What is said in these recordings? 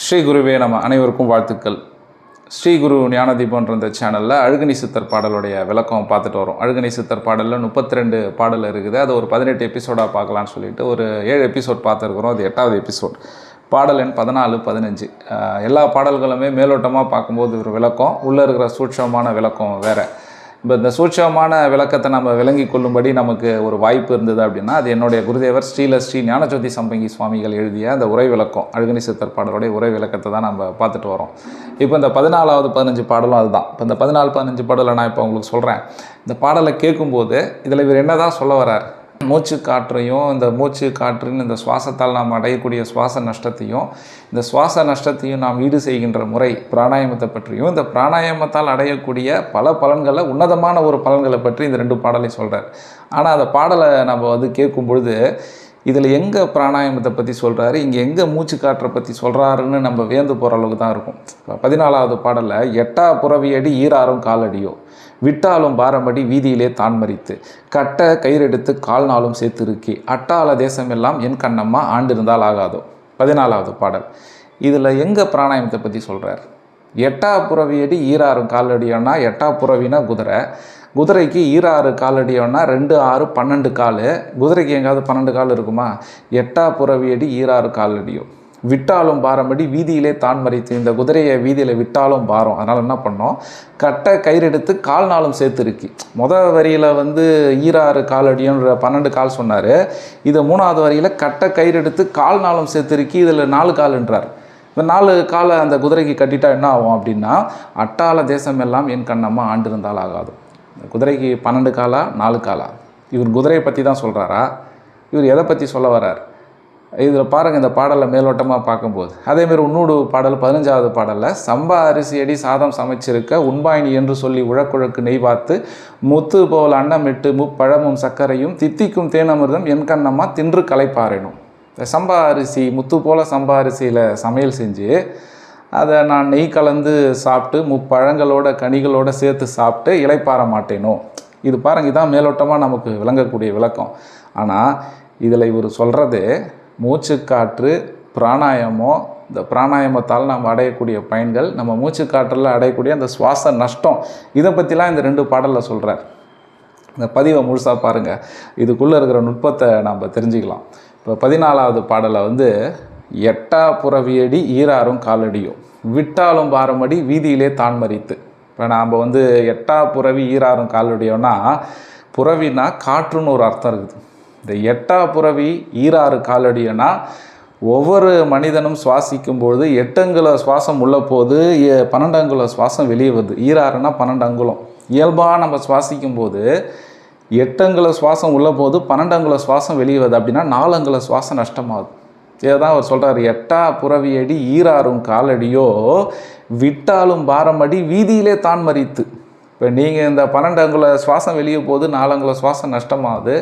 ஸ்ரீ குருவே நம்ம அனைவருக்கும் வாழ்த்துக்கள். ஸ்ரீ குரு ஞானதீபன்ற இந்த சேனலில் அழுகணி சித்தர் பாடலுடைய விளக்கம் பார்த்துட்டு வரோம். அழுகணி சித்தர் பாடலில் முப்பத்தி ரெண்டு பாடல் இருக்குது. அது ஒரு பதினெட்டு எபிசோடாக பார்க்கலான்னு சொல்லிட்டு ஒரு ஏழு எபிசோட் பார்த்துருக்குறோம். அது எட்டாவது எபிசோட் பாடல் எண் பதினாலு பதினஞ்சு. எல்லா பாடல்களுமே மேலோட்டமாக பார்க்கும்போது ஒரு விளக்கம். உள்ளே இருக்கிற சூட்சமான விளக்கம் வேறு. இப்போ இந்த சூட்சமான விளக்கத்தை நம்ம விளங்கி கொள்ளும்படி நமக்கு ஒரு வாய்ப்பு இருந்தது அப்படின்னா அது என்னுடைய குருதேவர் ஸ்ரீல ஸ்ரீ ஞானஜோதி சம்பங்கி சுவாமிகள் எழுதிய அந்த உரை விளக்கம் அழுகனி சித்தர் பாடலுடைய உரை விளக்கத்தை தான் நம்ம பார்த்துட்டு வரோம். இப்போ இந்த பதினாலாவது பதினஞ்சு பாடலும் அதுதான். இப்போ இந்த பதினாலு பதினஞ்சு பாடலை நான் இப்போ உங்களுக்கு சொல்கிறேன் இந்த பாடலை கேட்கும்போது இதில் இவர் என்ன தான் சொல்ல வர்றார்? மூச்சு காற்றையும் இந்த மூச்சு காற்றுன்னு இந்த சுவாசத்தால் நாம் அடையக்கூடிய சுவாச நஷ்டத்தையும் இந்த சுவாச நஷ்டத்தையும் நாம் ஈடு செய்கின்ற முறை பிராணாயாமத்தை பற்றியும் இந்த பிராணாயாமத்தால் அடையக்கூடிய பல பலன்களை உன்னதமான ஒரு பலன்களை பற்றி இந்த ரெண்டு பாடலை சொல்கிறார் ஆனால் அந்த பாடலை நம்ம வந்து கேட்கும் பொழுது இதில் எங்கே பிராணாயாமத்தை பற்றி சொல்கிறாரு இங்கே எங்கே மூச்சு காற்றை பற்றி சொல்கிறாருன்னு நம்ம வியந்து போகிற அளவுக்கு தான் இருக்கும். பதினாலாவது பாடலில் எட்டா புறவியடி ஈராறும் காலடியோ விட்டாலும் பாரம்படி வீதியிலே தான் மறித்து கட்ட கயிறெடுத்து கால் நாளும் சேர்த்திருக்கி தேசமெல்லாம் என் கண்ணம்மா ஆண்டிருந்தால் ஆகாதோ? பதினாலாவது பாடல். இதில் எங்கே பிராணாயாமத்தை பற்றி சொல்கிறார்? எட்டா புறவியடி ஈராறும் காலடியோன்னா எட்டா புறவினா குதிரை குதிரைக்கு ஈராறு காலடியோன்னா ரெண்டு ஆறு பன்னெண்டு கால். குதிரைக்கு எங்காவது பன்னெண்டு கால் இருக்குமா? எட்டா புறவியடி ஈராறு காலடியோ. விட்டாலும் பாரம்படி வீதியிலே தான் மறித்து. இந்த குதிரையை வீதியில் விட்டாலும் பாரம். அதனால் என்ன பண்ணோம்? கட்டை கயிறெடுத்து கால் நாளும் சேர்த்துருக்கு மொதல் வரியில் வந்து ஈராறு காலடியோன்ற பன்னெண்டு கால் சொன்னார். இதை மூணாவது வரியில் கட்டை கயிறெடுத்து கால் நாளும் சேர்த்துருக்கி இதில் நாலு கால்ன்றார். இந்த நாலு காலை அந்த குதிரைக்கு கட்டிட்டா என்ன ஆகும் அப்படின்னா அட்டாள தேசம் எல்லாம் என் கண்ணம்மா ஆண்டிருந்தால் ஆகாது. குதிரைக்கு பன்னெண்டு காலா நாலு காலா? இவர் குதிரையை பற்றி தான் சொல்கிறாரா இவர் எதை பற்றி சொல்ல வர்றார்? இதில் பாருங்கள் இந்த பாடலை மேலோட்டமாக பார்க்கும்போது. அதேமாரி உன்னோடு பாடல் பதினஞ்சாவது பாடலில் சம்பா அரிசி அடி சாதம் சமைச்சிருக்க உண்பாயினி என்று சொல்லி உழக்குழக்கு நெய் பார்த்து முத்து போல் அன்னமிட்டு முப்பழமும் சர்க்கரையும் தித்திக்கும் தேனமிர்தம் என் கண்ணம்மா தின்று களைப்பாரேனும். இந்த சம்பா அரிசி முத்து போல் சம்பா அரிசியில் சமையல் செஞ்சு அதை நான் நெய் கலந்து சாப்பிட்டு முப்பழங்களோட கனிகளோட சேர்த்து சாப்பிட்டு இலைப்பாற மாட்டேனோ? இது பாருங்க இதான் மேலோட்டமாக நமக்கு விளங்கக்கூடிய விளக்கம். ஆனால் இதில் இவர் சொல்கிறது மூச்சுக்காற்று பிராணாயாமம் இந்த பிராணாயாமத்தால் நம்ம அடையக்கூடிய பயன்கள் நம்ம மூச்சுக்காற்றில் அடையக்கூடிய அந்த சுவாச நஷ்டம் இதை பற்றிலாம் இந்த ரெண்டு பாடலில் சொல்கிறார் இந்த பதிவை முழுசாக பாருங்கள் இதுக்குள்ளே இருக்கிற நுட்பத்தை நாம் தெரிஞ்சுக்கலாம். இப்போ பதினாலாவது பாடலை வந்து எட்டா புறவியடி ஈராறும் காலடியும் விட்டாலும் பாரமடி வீதியிலே தான் மறித்து. இப்போ நாம் வந்து எட்டா புறவி ஈராறும் காலடியோன்னா புறவினா காற்றுன்னு ஒரு அர்த்தம் இருக்குது. இந்த எட்டா புறவி ஈராறு காலடியோன்னா ஒவ்வொரு மனிதனும் சுவாசிக்கும் பொழுது எட்டங்குல சுவாசம் உள்ள போது பன்னெண்டு அங்குல சுவாசம் வெளியே வருது. ஈராறுனா பன்னெண்டு அங்குலம் இயல்பாக நம்ம சுவாசிக்கும் போது எட்டங்குல சுவாசம் உள்ள போது பன்னெண்டு அங்குல சுவாசம் வெளியே வருது அப்படின்னா நாலு அங்குல சுவாசம் நஷ்டமாகுது. இதை தான் அவர் சொல்கிறார் எட்டா புறவியடி ஈராறும் காலடியோ விட்டாலும் பாரமடி வீதியிலே தான் மறித்து இப்போ நீங்கள் இந்த பன்னெண்டு அங்குல சுவாசம் வெளியே போகுது நாலங்குல சுவாசம் நஷ்டமாகுது.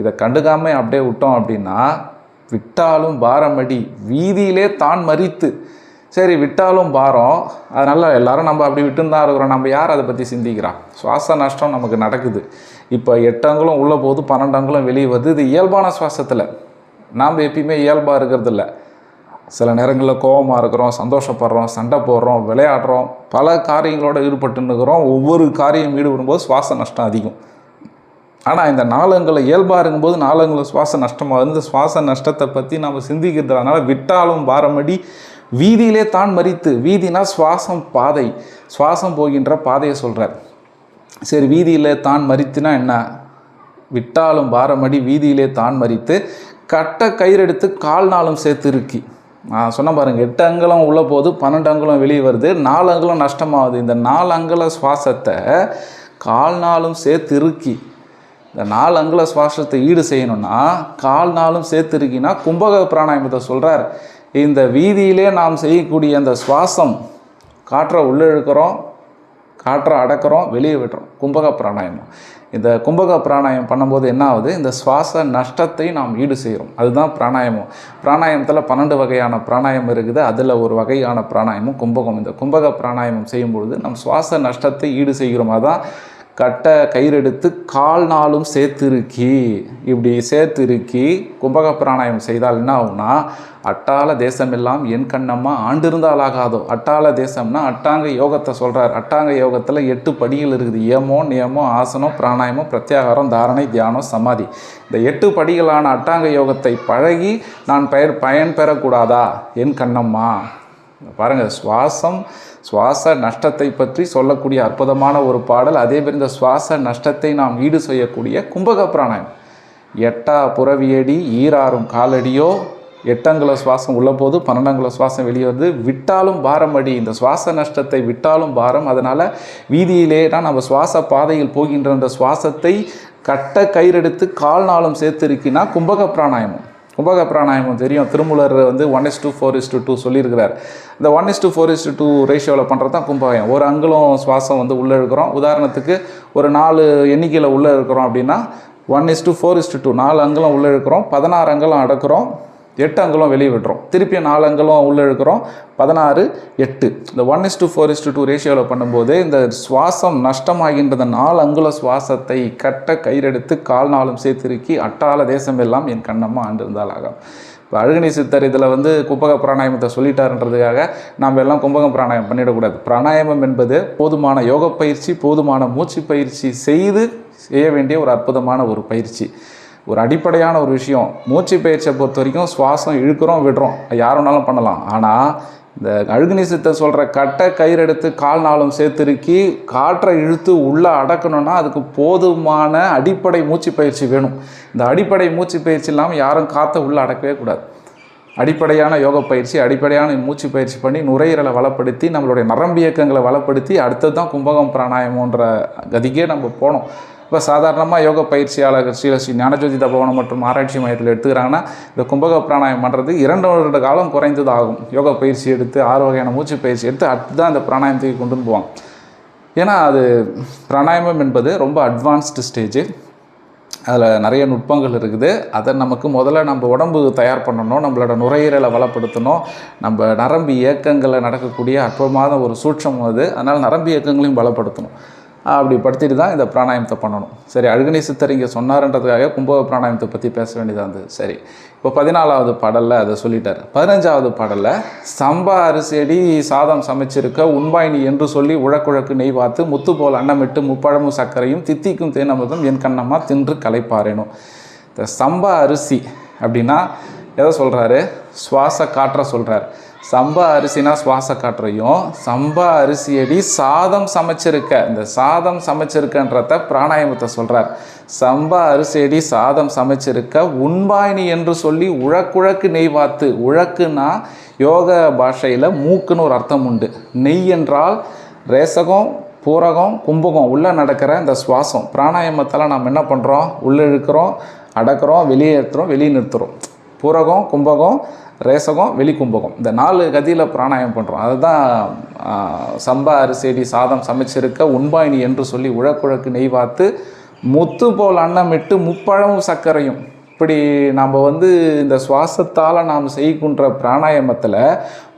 இதை கண்டுக்காமல் அப்படியே விட்டோம் அப்படின்னா விட்டாலும் பாரமடி வீதியிலே தான் மறித்து சரி விட்டாலும் பாரம். அதனால் எல்லாரும் நம்ம அப்படி விட்டுன்னு தான் இருக்கிறோம். நம்ம யார் அதை பற்றி சிந்திக்கிறோம் சுவாச நஷ்டம் நமக்கு நடக்குது. இப்போ எட்டு அங்குலம் உள்ளே போகுது பன்னெண்டு அங்குலம் வெளியே வருது. இது இயல்பான சுவாசத்தில். நாம் எப்பயுமே இயல்பாக இருக்கிறது இல்லை. சில நேரங்களில் கோபமாக இருக்கிறோம் சந்தோஷப்படுறோம் சண்டை போடுறோம் விளையாடுறோம் பல காரியங்களோட ஈடுபட்டுன்னுக்கிறோம் ஒவ்வொரு காரியம் ஈடுபடும்போது சுவாச நஷ்டம் அதிகம். ஆனால் இந்த நாளங்களை இயல்பாக இருக்கும்போது நாளங்களை சுவாச நஷ்டமாக இருந்து சுவாச நஷ்டத்தை பற்றி நம்ம சிந்திக்கிறதுனால விட்டாலும் பாரமடி வீதியிலே தான் மறித்து வீதினா சுவாசம் பாதை. சுவாசம் போகின்ற பாதையை சொல்கிறார் சரி வீதியிலே தான் மறித்துனா என்ன? விட்டாலும் பாரமடி வீதியிலே தான் மறித்து கட்ட கயிறெடுத்து கால் நாளும் சேர்த்து இருக்கி. நான் சொன்ன பாருங்க எட்டு அங்குலம் உள்ள போது பன்னெண்டு அங்குலம் வெளியே வருது நாலு அங்குலம் நஷ்டமாகுது. இந்த நாலு அங்குல சுவாசத்தை கால் நாளும் சேர்த்து இருக்கி. இந்த நாலு அங்குல சுவாசத்தை ஈடு செய்யணும்னா கால் நாளும் சேர்த்து இருக்கினா கும்பக பிராணாயமத்தை சொல்கிறார் இந்த வீதியிலே நாம் செய்யக்கூடிய அந்த சுவாசம் காற்றை உள்ளே இழுக்கிறோம் காற்றை அடக்கிறோம் வெளியே விடுறோம் கும்பக பிராணாயாமம். இந்த கும்பக பிராணாயம் பண்ணும்போது என்ன ஆகுது? இந்த சுவாச நஷ்டத்தை நாம் ஈடு செய்கிறோம். அதுதான் பிராணாயாமம். பிராணாயமத்தில் பன்னெண்டு வகையான பிராணாயாமம் இருக்குது. அதில் ஒரு வகையான பிராணாயமும் கும்பகம். இந்த கும்பக பிராணாயாமம் செய்யும்பொழுது நம் சுவாச நஷ்டத்தை ஈடு செய்கிறோம். அதான் கட்ட கயிறெடுத்து கால் நாளும் சேர்த்திருக்கி. இப்படி சேர்த்திருக்கி கும்பக பிராணாயம் செய்தால் என்ன ஆகும்னா அட்டாள தேசமெல்லாம் என் கண்ணம்மா ஆண்டிருந்தால் ஆகாதோ அட்டாள தேசம்னா அட்டாங்க யோகத்தை சொல்கிறார் அட்டாங்க யோகத்தில் எட்டு படிகள் இருக்குது. ஏமோ நியமோ ஆசனம் பிராணாயமம் பிரத்யாகாரம் தாரணை தியானம் சமாதி. இந்த எட்டு படிகளான அட்டாங்க யோகத்தை பழகி நான் பெயர் பயன் பெறக்கூடாதா என் கண்ணம்மா. பாருங்கள் சுவாசம் சுவாச நஷ்டத்தை பற்றி சொல்லக்கூடிய அற்புதமான ஒரு பாடல். அதே மாதிரி இந்த சுவாச நஷ்டத்தை நாம் ஈடு செய்யக்கூடிய கும்பக பிராணாயம் எட்டா புறவியடி ஈராறும் காலடியோ எட்டங்குல சுவாசம் உள்ள போது பன்னெண்டங்குல சுவாசம் வெளியே வருது. விட்டாலும் பாரம் அடி. இந்த சுவாச நஷ்டத்தை விட்டாலும் பாரம். அதனால் வீதியிலே தான் நம்ம சுவாச பாதையில் போகின்ற அந்த சுவாசத்தை கட்ட கயிறெடுத்து கால் நாளும் சேர்த்திருக்கினா கும்பக பிராணாயமம் கும்பக பிராணாயமம் தெரியும். திருமூலர் வந்து one is to four is to two சொல்லியிருக்கிறார். இந்த one is to four is to ரேஷியோவில் பண்ணுறது தான் கும்பகாயம் ஒரு அங்குலம் சுவாசம் வந்து உள்ளே இருக்கிறோம். உதாரணத்துக்கு ஒரு நாலு எண்ணிக்கையில் உள்ளே இருக்கிறோம் அப்படின்னா one is to four is two நாலு அங்குலம் உள்ளே இருக்கிறோம். பதினாறு அங்குலம் அடக்கிறோம். எட்டு அங்குலம் வெளியே விடுறோம். திருப்பி நாலு அங்கலம் உள்ளே இழுக்கிறோம். பதினாறு எட்டு. இந்த one is to four is two ரேஷியோவில் பண்ணும்போது இந்த சுவாசம் நஷ்டமாகின்றத நாலு அங்குல சுவாசத்தை கட்ட கயிறெடுத்து கால் நாளும் சேர்த்திருக்கி அட்டால தேசம் எல்லாம் என் கண்ணம்மா ஆண்டிருந்தால் ஆகும். இப்போ அழுகணி சித்தர் இதில் வந்து கும்பக பிராணாயமத்தை சொல்லிட்டாருன்றதுக்காக நாம் எல்லாம் கும்பகம் பிராணாயம் பண்ணிடக்கூடாது. பிராணாயாமம் என்பது போதுமான யோக பயிற்சி போதுமான மூச்சு பயிற்சி செய்து செய்ய வேண்டிய ஒரு அற்புதமான ஒரு பயிற்சி. ஒரு அடிப்படையான ஒரு விஷயம். மூச்சு பயிற்சியை பொறுத்த வரைக்கும் சுவாசம் இழுக்கிறோம் விடுறோம். யார் வேணாலும் பண்ணலாம். ஆனால் இந்த அழுகுனி சித்தர் சொல்கிற கட்டை கயிறெடுத்து கால் நாளும் சேர்த்துருக்கி காற்றை இழுத்து உள்ளே அடக்கணும்னா அதுக்கு போதுமான அடிப்படை மூச்சு பயிற்சி வேணும். இந்த அடிப்படை மூச்சு பயிற்சி இல்லாமல் யாரும் காற்றை உள்ளே அடக்கவே கூடாது. அடிப்படையான யோக பயிற்சி அடிப்படையான மூச்சு பயிற்சி பண்ணி நுரையீரலை வளப்படுத்தி நம்மளுடைய நரம்பு இயக்கங்களை வளப்படுத்தி அடுத்தது தான் கும்பகம் பிராணாயமோன்ற கதிக்கே நம்ம போனோம். இப்போ சாதாரணமாக யோக பயிற்சியாளர் ஸ்ரீல ஸ்ரீ ஞானஜோதி தபவனம் மற்றும் ஆராய்ச்சி மையத்தில் எடுத்துக்கிறாங்கன்னா இந்த கும்பக பிராணாயம் பண்ணுறது இரண்டு வருட காலம் குறைந்தது ஆகும் யோகா பயிற்சி எடுத்து ஆறு வகையான மூச்சு பயிற்சி எடுத்து அடுத்து தான் அந்த பிராணாயத்துக்கு கொண்டு போவாங்க. ஏன்னா அது பிராணாயாமம் என்பது ரொம்ப அட்வான்ஸ்டு ஸ்டேஜ் அதில் நிறைய நுட்பங்கள் இருக்குது. அதை நமக்கு முதல்ல நம்ம உடம்பு தயார் பண்ணணும் நம்மளோட நுரையீரலை வளப்படுத்தணும் நம்ம நரம்பு இயக்கங்களை நடக்கக்கூடிய அற்புதமான ஒரு சூட்சம் அது. அதனால் நரம்பு இயக்கங்களையும் பலப்படுத்தணும். அப்படி படுத்திட்டு தான் இந்த பிராணாயமத்தை பண்ணணும். சரி அழுகணி சித்தர் இங்கே சொன்னார்ன்றதுக்காக கும்பக பிராணாயமத்தை பற்றி பேச வேண்டியதாக இருந்தது. சரி இப்போ பதினாலாவது பாடலில் அதை சொல்லிட்டார். பதினஞ்சாவது பாடலில் சம்பா அரிசியடி சாதம் சமைச்சிருக்க உண்பாயினி என்று சொல்லி உழக்குழக்கு நெய் பார்த்து முத்து போல் அன்னமிட்டு முப்பழமும் சர்க்கரையும் தித்திக்கும் தேனமுதம் என் கண்ணம்மா தின்று களைப்பாரேனும் இந்த சம்பா அரிசி அப்படின்னா எதை சொல்கிறாரு சுவாச காற்ற சொல்கிறார் சம்பா அரிசினா சுவாச காற்றையும் சம்பா அரிசியடி சாதம் சமைச்சிருக்க இந்த சாதம் சமைச்சிருக்கன்றத பிராணாயாமத்தை சொல்கிறார் சம்பா அரிசியடி சாதம் சமைச்சிருக்க உண்பாயினி என்று சொல்லி உழக்குழக்கு நெய் வாத்து. உழக்குன்னா யோக பாஷையில் மூக்குன்னு ஒரு அர்த்தம் உண்டு. நெய் என்றால் ரேசகம் பூரகம் கும்பகம் உள்ளே நடக்கிற இந்த சுவாசம். பிராணாயாமத்தில் நாம் என்ன பண்ணுறோம் உள்ளே இழுக்கிறோம் அடக்கிறோம் வெளியே ஏற்றுறோம் வெளியே நிறுத்துகிறோம் பூரகம் கும்பகம் ரேசகம் வெளி கும்பகம் இந்த நாலு கதியில் பிராணாயம் பண்ணுறோம் அதுதான் சம்பா அரிசேடி சாதம் சமைச்சிருக்க உண்பாயினி என்று சொல்லி உழக்குழக்கு நெய் வாத்து முத்து போல் அன்னமிட்டு முப்பழமும் சர்க்கரையும். இப்படி நாம் வந்து இந்த சுவாசத்தால் நாம் செய்கின்ற பிராணாயாமத்தில்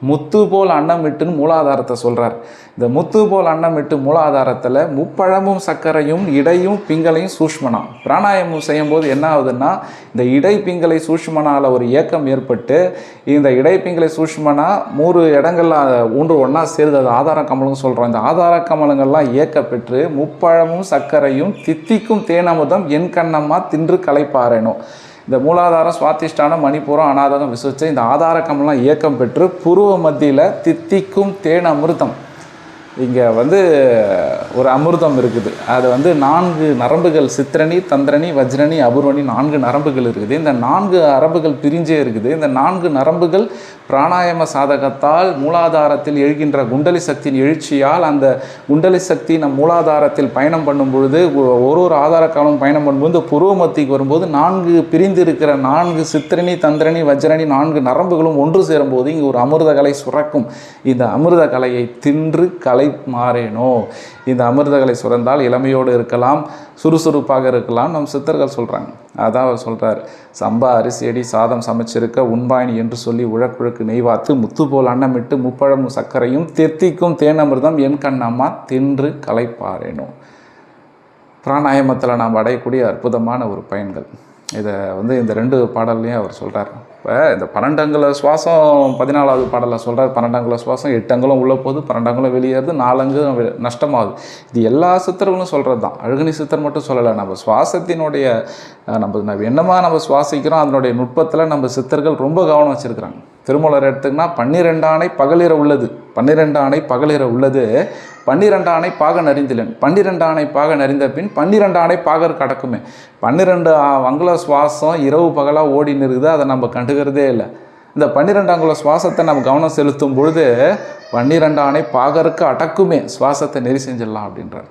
முத்து போல் அன்னமிட்டுன்னு மூலாதாரத்தை சொல்கிறார் இந்த முத்து போல் அன்னமிட்டு மூலாதாரத்தில் முப்பழமும் சர்க்கரையும் இடையும் பிங்களையும் சூஷ்மனா பிராணாயாமம் செய்யும்போது என்ன ஆகுதுன்னா இந்த இடை பிங்களை சூஷ்மனால ஒரு இயக்கம் ஏற்பட்டு இந்த இடை பிங்களை சூஷ்மனா மூணு இடங்கள்ல ஒன்று ஒன்றா சேருது. அது ஆதார கமலம்னு சொல்கிறோம் இந்த ஆதார கமலங்கள்லாம் இயக்க பெற்று முப்பழமும் சர்க்கரையும் தித்திக்கும் தேனமுதம் என் கண்ணம்மா தின்று களைப்பாரேனும் இந்த மூலாதாரம் சுவாதிஷ்டானம் மணிப்பூரம் அநாதகம் விசுவச்சை இந்த ஆதார கமலம் இயக்கம் பெற்று புருவ மத்தியில் தித்திக்கும் தேன் அமிர்தம். இங்கே வந்து ஒரு அமிர்தம் இருக்குது. அது வந்து நான்கு நரம்புகள் சித்திரணி தந்திரணி வஜ்ரணி அபூர்வணி நான்கு நரம்புகள் இருக்குது. இந்த நான்கு அரம்புகள் பிரிஞ்சே இருக்குது. இந்த நான்கு நரம்புகள் பிராணாயாம சாதகத்தால் மூலாதாரத்தில் எழுகின்ற குண்டலி சக்தியின் எழுச்சியால் அந்த குண்டலி சக்தி நம் மூலாதாரத்தில் பயணம் பண்ணும் பொழுது ஒரு ஒரு ஆதார காலம் பயணம் பண்ணும்போது இந்த புருவமத்திக்கு வரும்போது நான்கு பிரிந்து இருக்கிற நான்கு சித்திரணி தந்திரணி வஜ்ரணி நான்கு நரம்புகளும் ஒன்று சேரும்போது இங்கே ஒரு அமிர்த கலை சுரக்கும். இந்த அமிர்த கலையை தின்று கலை மாறேனோ? இந்த அமிர்தகளை சுரந்தால் இளமையோடு இருக்கலாம் சுறுசுறுப்பாக இருக்கலாம் நம் சித்தர்கள் சொல்கிறாங்க அதான் அவர் சொல்கிறார் சம்பா அரிசியடி சாதம் சமைச்சிருக்க உண்பாயினி என்று சொல்லி உழக்குழுக்கு நெய்வாத்து முத்து போல் அன்னமிட்டு முப்பழமும் சர்க்கரையும் தெத்திக்கும் தேனமிர்தம் என் கண்ணம்மா தின்று களைப்பாரேனோ? பிராணாயாமத்தில் நாம் அடையக்கூடிய அற்புதமான ஒரு பயன்கள். இதை வந்து இந்த ரெண்டு பாடல்லையும் அவர் சொல்கிறார் இப்போ இந்த பன்னெண்டங்குல சுவாசம் பதினாலாவது பாடலில் சொல்கிறார் பன்னெண்டங்குல சுவாசம் எட்டு உள்ளே போகுது பன்னெண்டங்களும் வெளியேறுது நாலங்கு நஷ்டமாகுது. இது எல்லா சித்தர்களும் சொல்கிறது தான் அழுகணி சித்தர் மட்டும் சொல்லலை. நம்ம சுவாசத்தினுடைய நம்ம நம்ம என்னமா நம்ம சுவாசிக்கிறோம் அதனுடைய நுட்பத்தில் நம்ம சித்தர்கள் ரொம்ப கவனம் வச்சுருக்கிறாங்க. திருமூலர் எடுத்துக்கினா பன்னிரெண்டு ஆணை பகலிர உள்ளது. பன்னிரெண்டு ஆணை பகலிர உள்ளது. பன்னிரெண்டு ஆணை பாக நறிந்திலன். பன்னிரெண்டு ஆணை பாக நறிந்த பின் பன்னிரெண்டு ஆணை பாகர் கடக்குமே. பன்னிரெண்டு அங்குல சுவாசம் இரவு பகலாக ஓடி இருக்குது அதை நம்ம கண்டுக்கிறதே இல்லை. இந்த பன்னிரெண்டு அங்குல சுவாசத்தை நம்ம கவனம் செலுத்தும் பொழுது பன்னிரெண்டு ஆணை பாகருக்கு அடக்குமே. சுவாசத்தை நெறி செஞ்சிடலாம் அப்படின்றார்.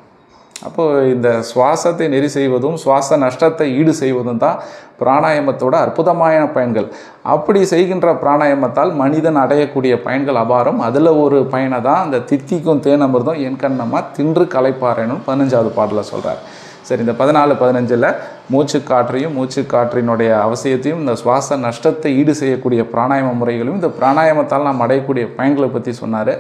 அப்போது இந்த சுவாசத்தை நெறி செய்வதும் சுவாச நஷ்டத்தை ஈடு செய்வதும் தான் பிராணாயாமத்தோட அற்புதமான பயன்கள். அப்படி செய்கின்ற பிராணாயாமத்தால் மனிதன் அடையக்கூடிய பயன்கள் அபாரம். அதில் ஒரு பயனை தான் அந்த தித்திக்கும் தேனமிர்தம் என் கண்ணம்மா தின்று களைப்பாரேனும் பதினஞ்சாவது பாடலில் சொல்கிறார் சரி இந்த பதினாலு பதினஞ்சில் மூச்சு காற்றையும் மூச்சு காற்றினுடைய அவசியத்தையும் இந்த சுவாச நஷ்டத்தை ஈடு செய்யக்கூடிய பிராணாயம முறைகளையும் இந்த பிராணாயாமத்தால் நாம் அடையக்கூடிய பயன்களை பற்றி சொன்னார்.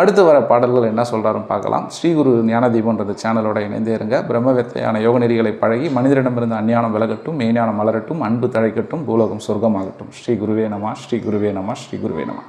அடுத்து வர பாடல்கள் என்ன சொல்கிறாருன்னு பார்க்கலாம். ஸ்ரீகுரு ஞானதீபம்ன்றது சேனலோட இணைந்தே இருங்க. பிரம்மவித்தையான யோக நெறிகளை பழகி மனிதரிடமிருந்து அஞ்ஞானம் விலகட்டும் மெய்ஞானம் மலரட்டும் அன்பு தழைக்கட்டும் பூலோகம் சொர்க்கமாகட்டும். ஸ்ரீ குருவே நம ஸ்ரீ குருவே நம ஸ்ரீ குருவே நம.